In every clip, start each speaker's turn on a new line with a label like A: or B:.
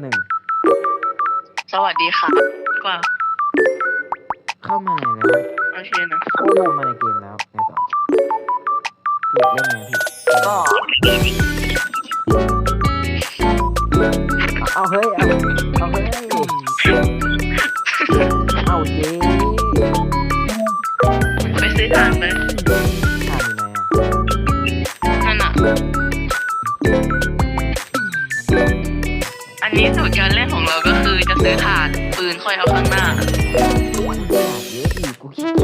A: หนึ่ง
B: สวัสดีค่ะกว่า
A: เข้ามาไหนแล้ว
B: โอเคนะ
A: เข้ามาในเกมแล้วไงต่อพี่อยากเล่นไงพี่
B: ก็
A: เอาเฮ้ยเอาเอาเฮ้ยเอาเจ๊
B: ไปซื้อทางเลย ค่อยเอาข้างหน้า
A: มันอยากเยอะอีกกูขี้เกี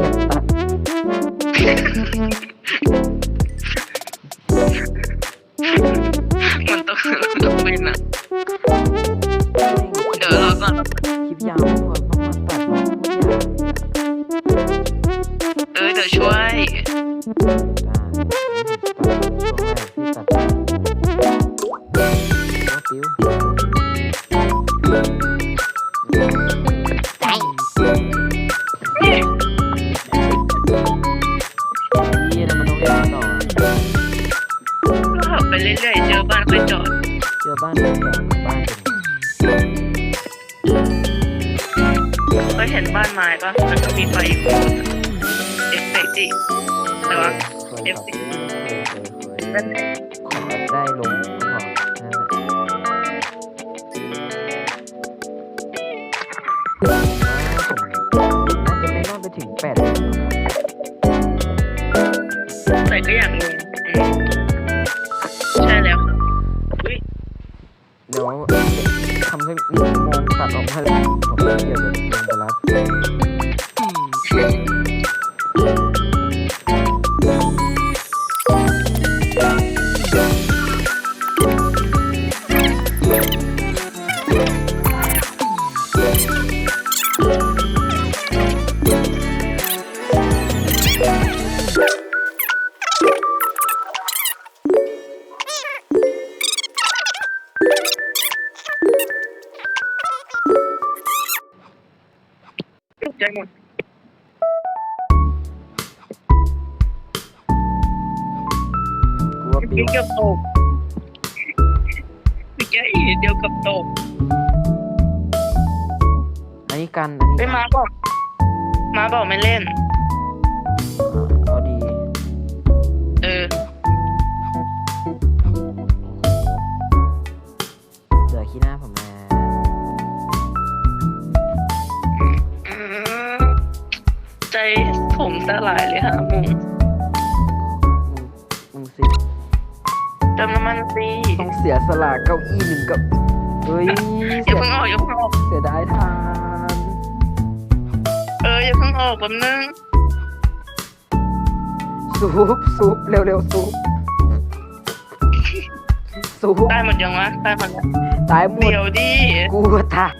A: ยจ
B: เรื่อ
A: ย
B: ๆ เจอบ้านค่อยจอด
A: เจอบ้านเป็นแบบบ้านเป็น
B: ก็เห็นบ้านไม้ปะมันก็มีไฟอยู่เอฟเฟกต์ดิแต่ว่า
A: เคยเคยเคย
B: นั่นแหละ
A: ขอได้ลงขอนั่นแหละ เดี๋ยวทำให้มีโมงตัดออกมาเลยผมเกี่ยวกับลงไปรับ
B: ต กใจหมด
A: กูว่าปิ
B: พี่
A: ว
B: เกือบตกพี่แกอีกนิดเดียวเกับตก
A: อันนี้กันอัน
B: ไป
A: นี้
B: มาบอก มาบอกไม่เล่น
A: ผม
B: สลายเลยค่ะมุง
A: มึงมึงสิ
B: เติมน้ำมันสิ
A: ต้องเสียสละเก้าอี้หนึ่งเกับเฮ้ย
B: อ
A: เสี
B: ย่ายเพิ่งออกอย่าเพิ่งออก
A: เสียดายทาน
B: เอออย่าเพิ่งออกแป๊บนึง
A: ซุปซุปเร็วๆซุปซุป
B: ได้หมดยังวะได้หมดแล้ว
A: ตายหมด
B: เดี๋ยวดิ
A: กูตาย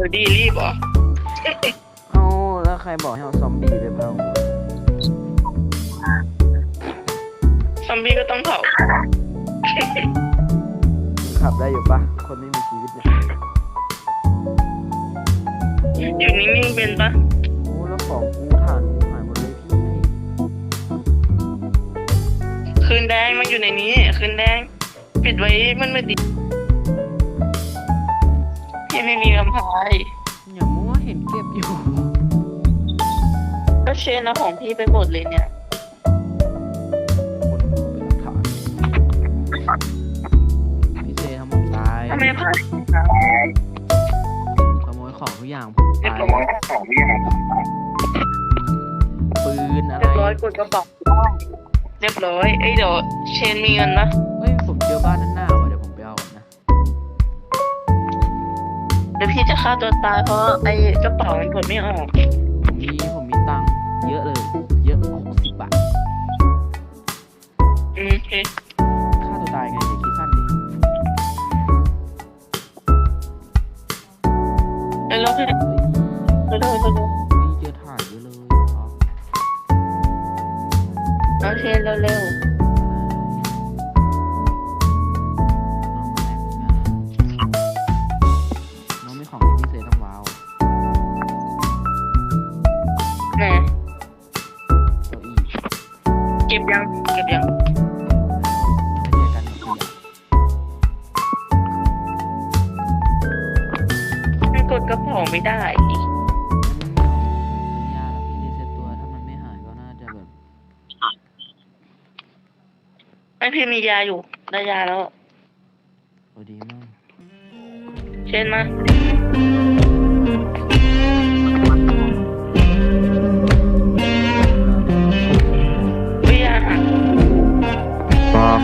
A: อะ
B: เดี๋ยวดีรีบเหรอ
A: เอ้าแล้วใครบอกให้เอาซอมบี้ไปเผา
B: ซอมบี้ก็ต้องเผา
A: ขับได้อยู่ปะคนไม่มีชีวิตเนี่ย
B: อยู่นิ่งๆเป็นปะ
A: โอ้แล้วของกูฐานกูหายหมดเลยพี่
B: คืนแดงมันอยู่ในนี้ คืนแดง ปิดไว้มันไม่ดี พี่ไม่มีกำพาย
A: อย่ามัวเห็นเก็บอยู่
B: ก็เชนเอาของพี่ไปหมดเลยเนี่ย
A: คนดูเป็นหลักฐานพี่เจทำผมตาย
B: ทำไมพลาด
A: ขโมยของทุกอย่างผม
B: เรียบ
A: ตาย
B: ร้อยของพี่ครับ
A: ปืนอะไร
B: เรียบร้อยกดกระเป๋าเรียบร้อย เอ้ยเดี๋ยวเชนมีเงินปะ
A: เฮ้ย ดี๋ยว
B: พี่จะฆ่าตัวตายเพราะไอ้กระเป๋ามันกดไม่ออก
A: ผมมีผมมีตังค์เยอะเลย เยอะหกสิบบาท
B: อืมโอเค
A: ค่าตัวตายไงอย่าคิดสั้นดิ
B: เร็วๆเร็ว
A: เฮ้ย
B: ๆเร็วๆเร็ว
A: เฮ้ยเจอถ่านเยอะเลยครับ
B: ๆเอาเชนเร็ว
A: น้องมีของที่พิเศษต้องว้าว
B: ๆ ยังเก็บยัง
A: ไม่เจอกันคุยกัน
B: มันกดกระเป๋าไม่ได้อีก
A: ซื้อยาแล้วพี่รีเซ็ตตัวถ้ามันไม่หายก็น่าจะแบบ
B: ไอพี่มียาอยู่ได้ยาแล้ว
A: โอ้ดีมาก
B: เช่นมา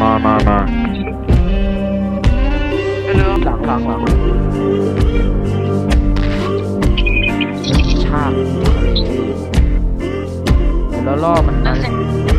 C: มามามามา
B: ไปเร็ว
A: หลังหลังหลังชากแล้วล่อมันมาเลย